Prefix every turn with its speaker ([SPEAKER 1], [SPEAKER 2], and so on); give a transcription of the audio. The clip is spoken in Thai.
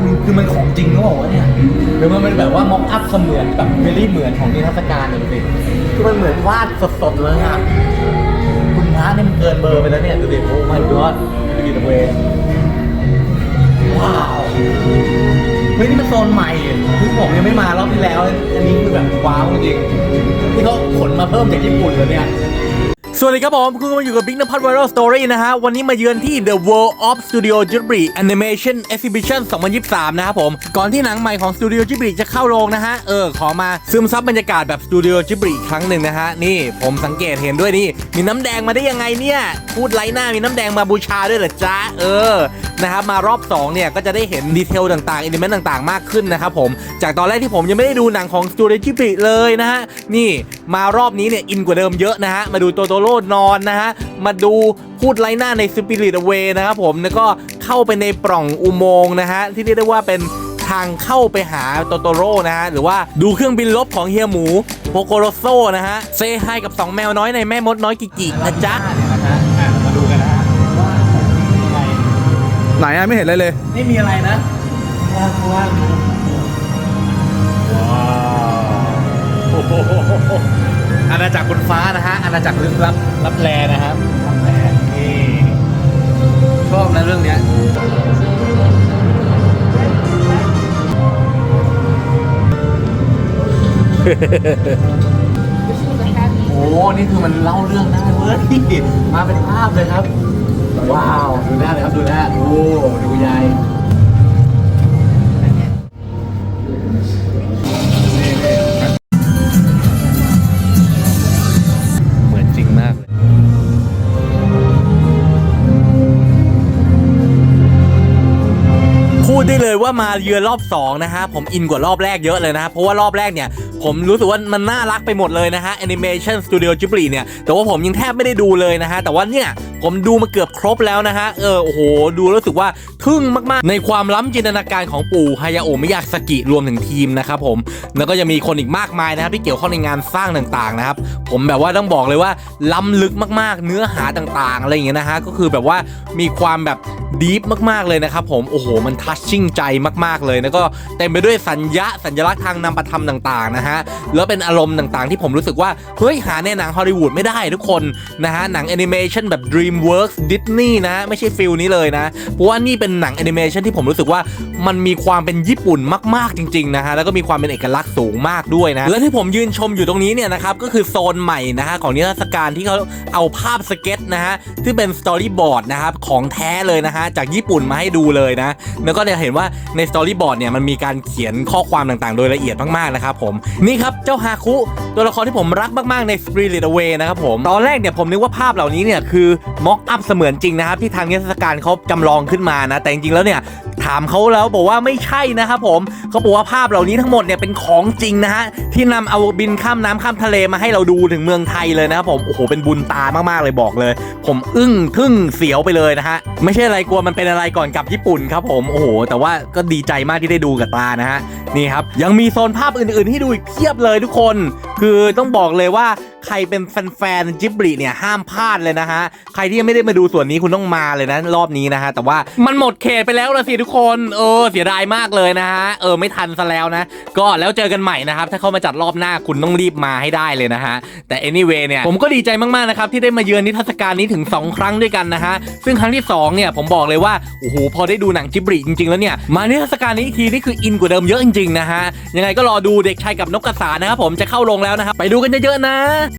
[SPEAKER 1] คนคือมันของจริงก็บอกว่าเนี่ยหรือมันเป็นแบบว่าม็อกอัพเสมือนแบบเวลี่เหมือนของนิทรรศการเลยสิคือมันเหมือนวาดสดๆเลยอะคุณพระเนี่ยมันเกินเบอร์ไปแล้วเนี่ยดูดิโอ้ my god ดูดิเวว้าวเฮ้ยนี่มันโซนใหม่คือผมยังไม่มารอบที่แล้ว อันนี้คือแบบว้าวจริงที่เขาขนมาเพิ่มจากญี่ปุ่นเลยเนี่ย สวัสดีครับผม คุณกำลังอยู่กับ Big n p a t Viral Story นะฮะ วันนี้มาเยือนที่ The World of Studio Ghibli Animation Exhibition 2023 นะครับผม ก่อนที่หนังใหม่ของ Studio Ghibli จะเข้าโรงนะฮะ เออ ขอมาซึมซับบรรยากาศแบบ Studio Ghibli อีกครั้งหนึ่งนะฮะ นี่ผมสังเกตเห็นด้วยนี่ มีน้ำแดงมาได้ยังไงเนี่ย พูดไร้หน้ามีน้ำแดงมาบูชาด้วยเหรอจ๊ะ เออ นะครับ มารอบ 2 เนี่ย ก็จะได้เห็นดีเทลต่างๆอิเลเมนต์ต่างๆ มากขึ้นนะครับผม จากตอนแรกที่ผมยังไม่ได้ดูหนังของ Studio Ghibli เลยนะฮะ นี่ มารอบนี้เนี่ยอินกว่าเดิมเยอะนะฮะ มาดูโตโตโรนอนนะฮะ มาดูพูดไร้หน้าใน Spirit Away นะครับผมแล้วก็เข้าไปในปล่องอุโมงค์นะฮะ ที่เรียกได้ว่าเป็นทางเข้าไปหาโตโตโร่นะฮะ หรือว่าดูเครื่องบินลบของเฮียหมูโปโกโรโซนะฮะ เซฮายกับ 2 แมวน้อยในแม่มดน้อยกิกินะจ๊ะ มาดูกันนะฮะว่าของจริงเป็นยังไง
[SPEAKER 2] ไหนอะไม่เห็นเลยเลย
[SPEAKER 1] ไม่มีอะไรนะว่างว่างว้าวโอาณาจักรบนฟ้านะฮะอาณาจักรลึกลับลับแลนะครับลับแลนี่ชอบนะเรื่องเนี้ยโอ้นี่คือมันเล่าเรื่องได้เว้ยมาเป็นภาพเลยครับ ว้าว ดูหน้าเลยครับ ดูหน้าโอ้ดูยาย ได้เลยว่ามาเยือนรอบ2นะฮะผมอินกว่ารอบแรกเยอะเลยนะฮะเพราะว่ารอบแรกเนี่ยผมรู้สึกว่ามันน่ารักไปหมดเลยนะฮะ Animation Studio Ghibli เนี่ยแต่ว่าผมยังแทบไม่ได้ดูเลยนะฮะแต่ว่าเนี่ยผมดูมาเกือบครบแล้วนะฮะเออโอ้โหดูแล้วรู้สึกว่าทึ่งมากๆ ในความล้ำจินตนาการของปู่ฮายาโอะมิยาสกิรวมถึงทีมนะครับผมแล้วก็จะมีคนอีกมากมายนะครับที่เกี่ยวข้องในงานสร้างต่างๆนะครับผมแบบว่าต้องบอกเลยว่าล้ำลึกมากๆ เนื้อหาต่างๆอะไรอย่างเงี้ยนะฮะก็คือแบบว่ามีความแบบดีฟมากๆเลยนะครับผมโอ้โหมันทัชชิ่งใจมากๆเลยแล้วก็เต็มไปด้วยสัญญาสัญลักษณ์ทางนามธรรมต่างๆนะฮะแล้วเป็นอารมณ์ต่างๆ ที่ผมรู้สึกว่าเฮ้ยหาในหนังฮอลลีวูดไม่ได้ทุกคนนะฮะหนังแอนิเมชันแบบ DreamWorks Disney นะไม่ใช่ฟิลนี้เลยนะเพราะว่านี่เป็นหนังแอนิเมชันที่ผมรู้สึกว่ามันมีความเป็นญี่ปุ่นมากๆจริงๆนะฮะแล้วก็มีความเป็นเอกลักษณ์สูงมากด้วยนะและที่ผมยืนชมอยู่ตรงนี้เนี่ยนะครับก็คือโซนใหม่นะฮะของนิทรรศการที่เขาเอาภาพสเก็ตนะฮะที่เป็นสตอรี่บอร์ดนะครับของแท้เลยนะฮะจากญี่ปุ่นมาให้ดูเลยนะแล้วก็เนี่ยเห็นว่าในสตอรี่บอร์ดเนี่ยมันมีการเขียนข้อความต่างๆ โดยละเอียดมากๆนะครับผมนี่ครับเจ้าฮาคุตัวละครที่ผมรักมากๆใน Spirit Away นะครับผมตอนแรกเนี่ยผมนึกว่าภาพเหล่านี้เนี่ยคือม็อกอัพเสมือนจริงนะครับที่ทางนิทรรศการเขาจำลองขึ้นมานะแต่จริงๆแล้วเนี่ยถามเขาแล้วบอกว่าไม่ใช่นะครับผมเขาบอกว่าภาพเหล่านี้ทั้งหมดเนี่ยเป็นของจริงนะฮะที่นำเอาบินข้ามน้ำข้ามทะเลมาให้เราดูถึงเมืองไทยเลยนะครับผมโอ้โหเป็นบุญตามากๆเลยบอกเลย ผมอึ้งทึ่งเสียวไปเลยนะฮะไม่ใช่อะไรกลัวมันเป็นอะไรก่อนกลับญี่ปุ่นครับผมโอ้โหแต่ว่าก็ดีใจมากที่ได้ดูกับตานะฮะนี่ครับยังมีโซนภาพอื่นๆที่ดูอีกเพียบเลยทุกคน คือต้องบอกเลยว่า ใครเป็นแฟนๆจิบลิเนี่ยห้ามพลาดเลยนะฮะ ใครที่ยังไม่ได้มาดูส่วนนี้คุณต้องมาเลยนะ รอบนี้นะฮะ แต่ว่ามันหมดเขตไปแล้วละสิทุกคน เออ เสียดายมากเลยนะฮะ เออ ไม่ทันซะแล้วนะ ก็แล้วเจอกันใหม่นะครับ ถ้าเข้ามาจัดรอบหน้าคุณต้องรีบมาให้ได้เลยนะฮะ แต่ anyway เนี่ย ผมก็ดีใจมากๆนะครับที่ได้มาเยือนนิทรรศการนี้ถึง 2 ครั้งด้วยกันนะฮะ ซึ่งครั้งที่ 2 เนี่ยผมบอกเลยว่า โอ้โห พอได้ดูหนังจิบลิจริงๆแล้วเนี่ย มานิทรรศการนี้อีกทีนี่คืออินกว่าเดิมเยอะจริงๆนะฮะ ยังไงก็รอดูเด็กชายกับนกกระสานะครับผมจะเข้าลงแล้วนะครับไปดูกันเยอะๆนะ